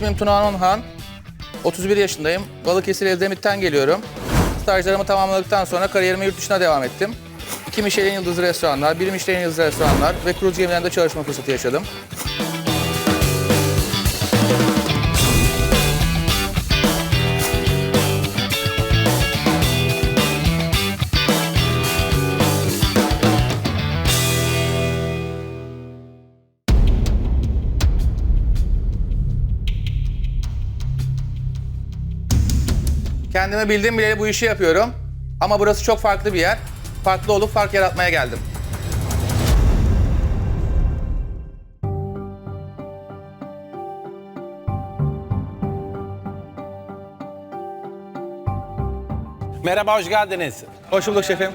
İsmim Tuna Onhan. 31 yaşındayım. Balıkesir Edremit'ten geliyorum. Stajlarımı tamamladıktan sonra kariyerime yurt dışına devam ettim. İki Michelin yıldızlı restoranlar, bir Michelin yıldızlı restoranlar ve kruz gemilerinde çalışma fırsatı yaşadım. Kendime bildiğim bileli bu işi yapıyorum. Ama burası çok farklı bir yer. Farklı olup fark yaratmaya geldim. Merhaba, hoş geldiniz. Hoş bulduk şefim.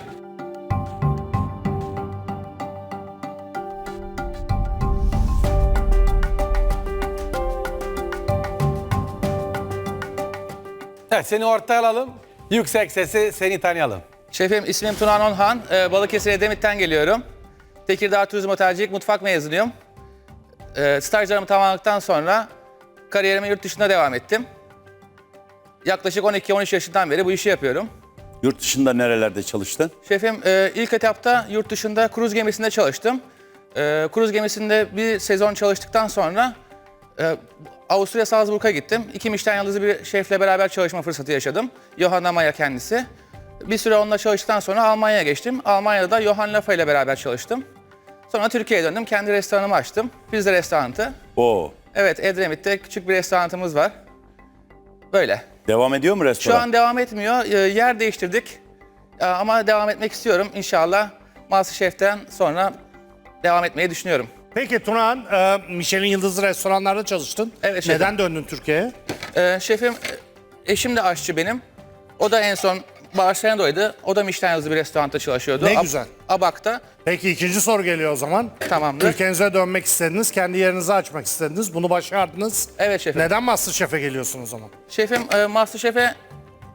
Evet, seni ortaya alalım. Yüksek sesi seni tanıyalım. Şefim ismim Tunan Onhan. Ee, Balıkesir Edremit'ten geliyorum. Tekirdağ Turizm Otelcilik Mutfak mezunuyum. Ee, stajlarımı tamamladıktan sonra kariyerime yurt dışında devam ettim. Yaklaşık 12-13 yaşından beri bu işi yapıyorum. Yurt dışında nerelerde çalıştın? Şefim e, ilk etapta yurt dışında kruz gemisinde çalıştım. E, kruz gemisinde bir sezon çalıştıktan sonra e, Avusturya Salzburg'a gittim. İki Michelin yıldızlı bir şefle beraber çalışma fırsatı yaşadım. Johanna Maya kendisi. Bir süre onunla çalıştıktan sonra Almanya'ya geçtim. Almanya'da Johann Lafa ile beraber çalıştım. Sonra Türkiye'ye döndüm. Kendi restoranımı açtım. Pizza restoranı. Oo. Evet Edremit'te küçük bir restoranımız var. Böyle. Devam ediyor mu Şu restoran? an devam etmiyor. Ee, Yer değiştirdik. Ee, Ama devam etmek istiyorum. İnşallah Masterchef'ten sonra devam etmeyi düşünüyorum. Peki Tunahan, e, Michelin yıldızlı restoranlarda çalıştın. Evet, şefim. Neden döndün Türkiye'ye? Ee, şefim, e, eşim de aşçı benim. O da en son Barcelona'daydı. O da Michelin yıldızlı bir restoranda çalışıyordu. Ne Ab- güzel. Abak'ta. Peki ikinci soru geliyor o zaman. Tamamdır. Ülkenize dönmek istediniz, kendi yerinizi açmak istediniz. Bunu başardınız. Evet şefim. Neden Masterchef'e geliyorsun o zaman? Şefim e, Masterchef'e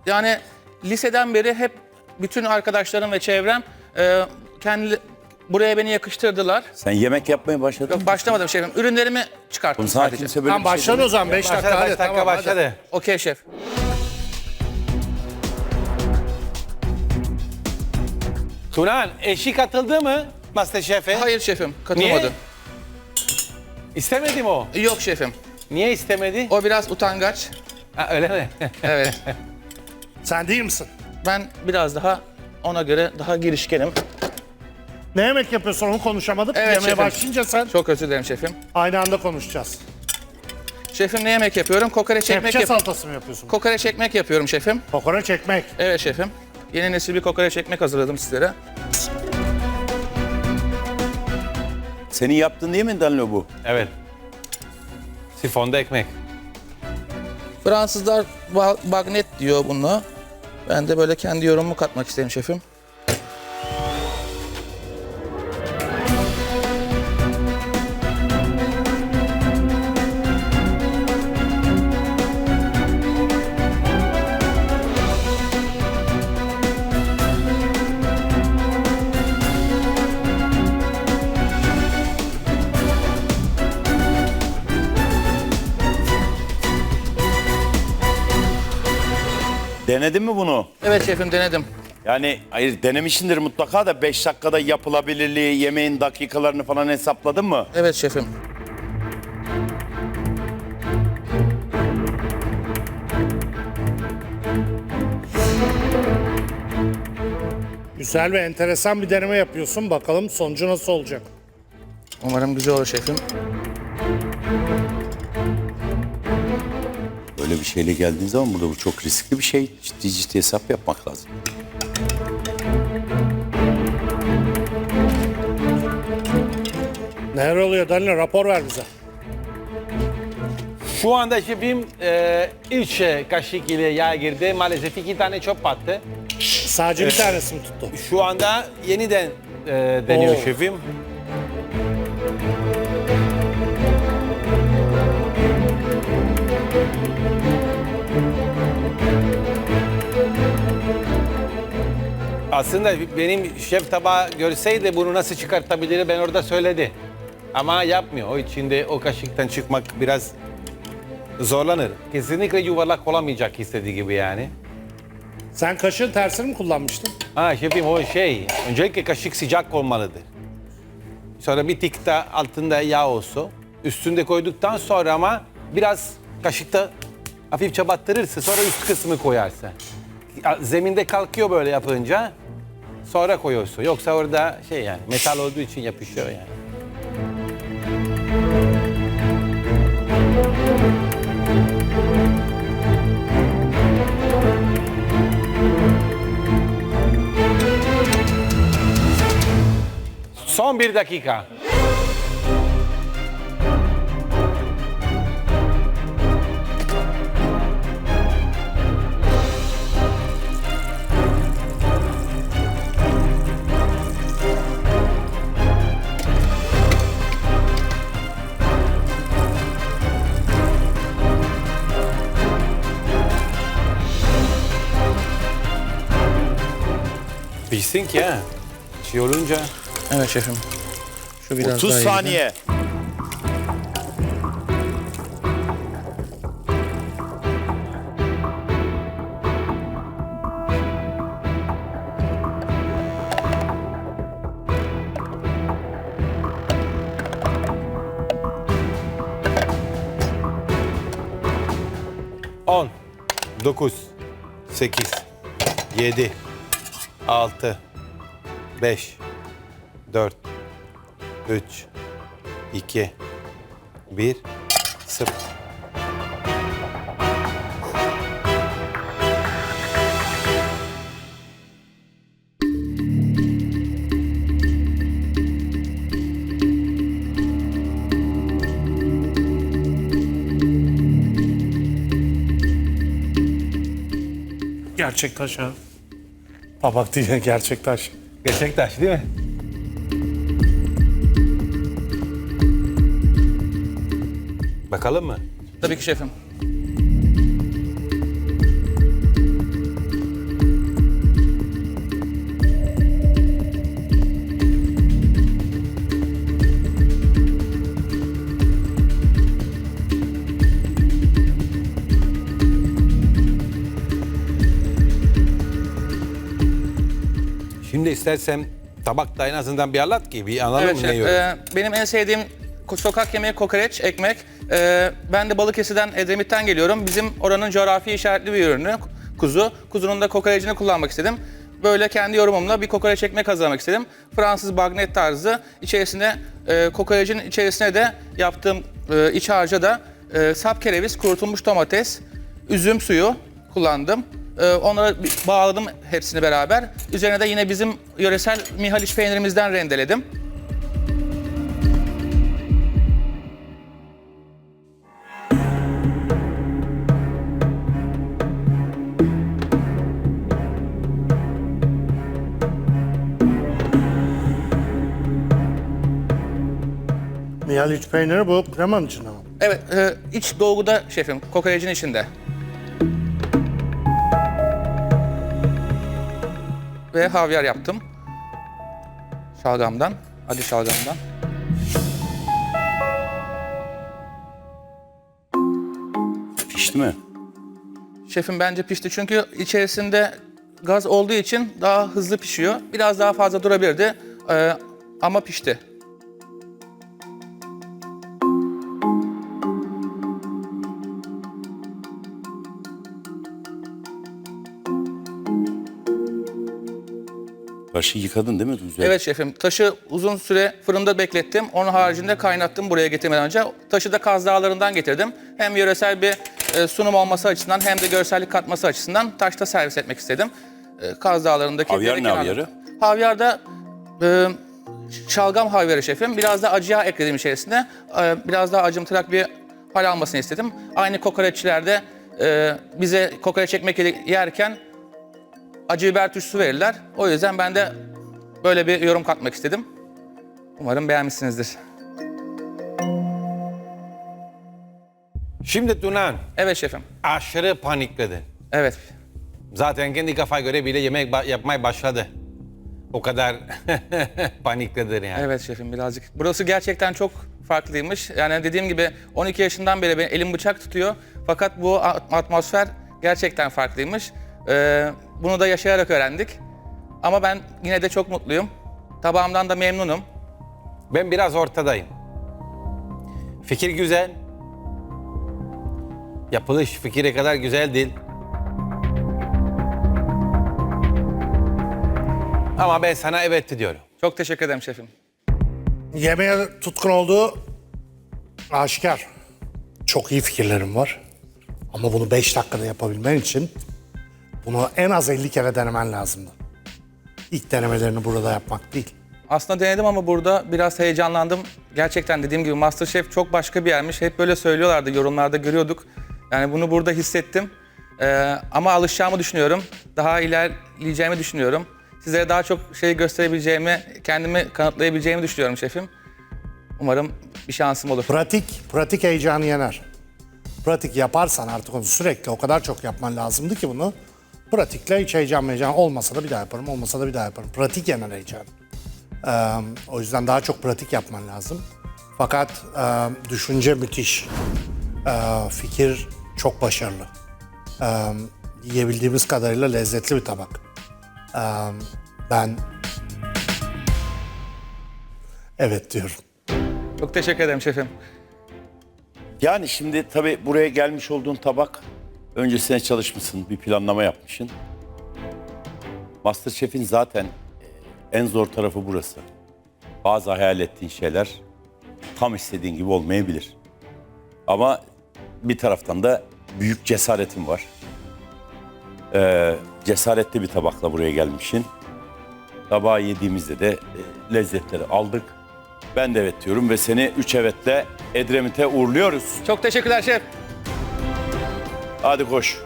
yani liseden beri hep bütün arkadaşlarım ve çevrem e, kendi buraya beni yakıştırdılar. Sen yemek yapmaya başladın Yok mı? başlamadım şefim. Ürünlerimi çıkarttım Oğlum sana sadece. kimse böyle Tamam bir şey başladı o demedi. zaman 5 dakika Başladı, hadi. beş dakika tamam, hadi. başladı. Okey şef. Tunan, eşi katıldı mı Masterchef'e? Hayır şefim, katılmadı. Niye? İstemedi mi o? Yok şefim. Niye istemedi? O biraz utangaç. Ha, öyle mi? Evet. Sen değil misin? ben biraz daha ona göre daha girişkenim. Ne yemek yapıyorsun onu konuşamadık. Evet, Yemeğe şefim. başlayınca sen Çok özür dilerim şefim. aynı anda konuşacağız. Şefim ne yemek yapıyorum? Kokoreç ekmek Kepçe yap salatası mı yapıyorsun? Kokoreç ekmek yapıyorum şefim. Kokoreç ekmek. Evet şefim. Yeni nesil bir kokoreç ekmek hazırladım sizlere. Senin yaptığın değil mi Danilo bu? evet. Sifonda ekmek. Fransızlar ba- bagnet diyor bunu. Ben de böyle kendi yorumumu katmak isterim şefim. Denedin mi bunu? Evet şefim denedim. Yani hayır denemişsindir mutlaka da 5 dakikada yapılabilirliği, yemeğin dakikalarını falan hesapladın mı? Evet şefim. Güzel ve enteresan bir deneme yapıyorsun. Bakalım sonucu nasıl olacak? Umarım güzel olur şefim. Böyle bir şeyle geldiğin zaman burada bu çok riskli bir şey. Ciddi ciddi hesap yapmak lazım. Neler oluyor Danilo rapor ver bize. Şu anda şefim e, üç e, kaşık ile yağ girdi. Maalesef iki tane çöp attı. Sadece bir tanesi mi tuttu? Şu anda yeniden e, deniyor Oo. şefim. Aslında benim şef tabağı görseydi bunu nasıl çıkartabilir ben orada söyledi. Ama yapmıyor. O içinde o kaşıktan çıkmak biraz zorlanır. Kesinlikle yuvarlak olamayacak istediği gibi yani. Sen kaşığın tersini mi kullanmıştın? Ha şefim o şey, öncelikle kaşık sıcak olmalıdır. Sonra bir tık da altında yağ olsun. Üstünde koyduktan sonra ama biraz kaşıkta hafifçe battırırsın. Sonra üst kısmı koyarsın. Zeminde kalkıyor böyle yapınca sonra koyuyorsun. Yoksa orada şey yani metal olduğu için yapışıyor yani. Son bir dakika. Pişsin ki ha. Çiğ olunca Evet şefim. Şu biraz 30 daha saniye. On, dokuz, sekiz, yedi, altı, beş, dört, üç, iki, bir, sıfır. Gerçek taş. Tabak değil gerçek taş. Gerçektaş değil mi? Bakalım mı? Tabii ki şefim. Şimdi istersem tabakta en azından bir anlat ki bir anladın Evet ne yiyoruz? Ee, benim en sevdiğim sokak yemeği kokoreç, ekmek. Ee, ben de Balıkesir'den, Edremit'ten geliyorum. Bizim oranın coğrafi işaretli bir ürünü kuzu. Kuzunun da kokorecini kullanmak istedim. Böyle kendi yorumumla bir kokoreç ekmek hazırlamak istedim. Fransız bagnet tarzı. İçerisine e, kokorecin içerisine de yaptığım e, iç harca da e, sap kereviz, kurutulmuş domates, üzüm suyu kullandım. Ee, onları bağladım hepsini beraber. Üzerine de yine bizim yöresel Mihaliç peynirimizden rendeledim. Mihaliç peyniri bu kremanın içinde mi? Evet, e, iç dolguda şefim, kokorecin içinde. Ve havyar yaptım. Şalgamdan, acı şalgamdan. Pişti mi? Şefim bence pişti çünkü içerisinde gaz olduğu için daha hızlı pişiyor. Biraz daha fazla durabilirdi e, ama pişti. Başı yıkadın değil mi Tuncay? Evet şefim, taşı uzun süre fırında beklettim. Onun haricinde kaynattım buraya getirmeden önce. Taşı da Kaz Dağları'ndan getirdim. Hem yöresel bir e, sunum olması açısından hem de görsellik katması açısından taşta servis etmek istedim. E, Kaz Dağları'ndaki... Havyar ne havyarı? Havyar da e, şalgam havyarı şefim. Biraz da acı yağ ekledim içerisine. E, biraz daha acımtırak bir hal almasını istedim. Aynı kokoreççilerde e, bize kokoreç ekmek yerken acı biber turşusu verirler. O yüzden ben de böyle bir yorum katmak istedim. Umarım beğenmişsinizdir. Şimdi Tunan Evet şefim. aşırı panikledin. Evet. Zaten kendi kafa göre bile yemek ba- yapmaya başladı. o kadar panikledir yani. Evet şefim birazcık. Burası gerçekten çok farklıymış. Yani dediğim gibi 12 yaşından beri benim elim bıçak tutuyor. Fakat bu a- atmosfer gerçekten farklıymış. Ee, bunu da yaşayarak öğrendik. Ama ben yine de çok mutluyum. Tabağımdan da memnunum. Ben biraz ortadayım. Fikir güzel. Yapılış fikire kadar güzel değil. Ama ben sana evet diyorum. Çok teşekkür ederim şefim. Yemeğe tutkun olduğu aşikar. Çok iyi fikirlerim var. Ama bunu 5 dakikada yapabilmen için bunu en az 50 kere denemen lazımdı. İlk denemelerini burada yapmak değil. Aslında denedim ama burada biraz heyecanlandım. Gerçekten dediğim gibi Masterchef çok başka bir yermiş. Hep böyle söylüyorlardı, yorumlarda görüyorduk. Yani bunu burada hissettim. Ee, ama alışacağımı düşünüyorum. Daha ilerleyeceğimi düşünüyorum. Sizlere daha çok şey gösterebileceğimi, kendimi kanıtlayabileceğimi düşünüyorum şefim. Umarım bir şansım olur. Pratik, pratik heyecanı yener. Pratik yaparsan artık onu sürekli o kadar çok yapman lazımdı ki bunu. Pratikle hiç heyecan heyecan olmasa da bir daha yaparım, olmasa da bir daha yaparım. Pratik yener heyecan. Ee, o yüzden daha çok pratik yapman lazım. Fakat e, düşünce müthiş. Ee, fikir çok başarılı. Ee, yiyebildiğimiz kadarıyla lezzetli bir tabak. Ee, ben evet diyorum. Çok teşekkür ederim şefim. Yani şimdi tabii buraya gelmiş olduğun tabak öncesine çalışmışsın, bir planlama yapmışsın. Masterchef'in zaten e, en zor tarafı burası. Bazı hayal ettiğin şeyler tam istediğin gibi olmayabilir. Ama bir taraftan da büyük cesaretin var. Ee, cesaretli bir tabakla buraya gelmişsin. Tabağı yediğimizde de e, lezzetleri aldık. Ben de evet diyorum ve seni üç evetle Edremit'e uğurluyoruz. Çok teşekkürler şef. Hadi koş.